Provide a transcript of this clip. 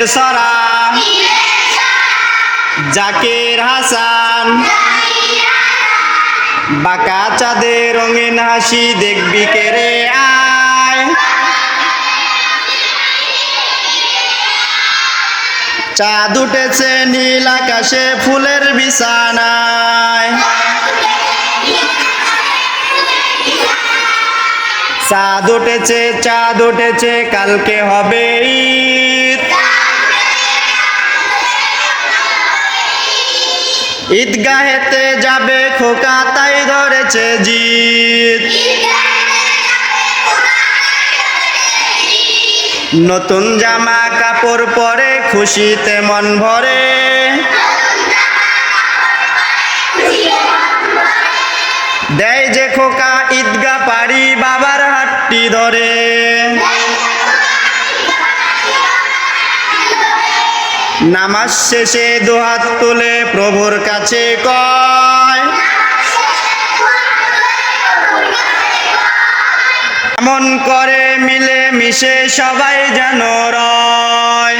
ঈদের সরা জাকির হাসান। বাঁকা চাঁদে রঙিন হাসি দেখবি কেরে আয়। চাঁদ উঠেছে নীল আকাশে ফুলের বিছানায়। চাঁদ উঠেছে চাঁদ উঠেছে, কালকে হবে ঈদগাহেতে যাবে খোকা, তাই ধরেছে জিদ নতুন জামা কাপড় পরে খুশিতে মন ভরে। দেয় যে খোকা ঈদগা পারি বাবার হাতটি ধরে। নামাজ শেষে দুহাত তুলে প্রভুর কাছে কয় এমন করে মিলে মিশে সবাই যেন রয়।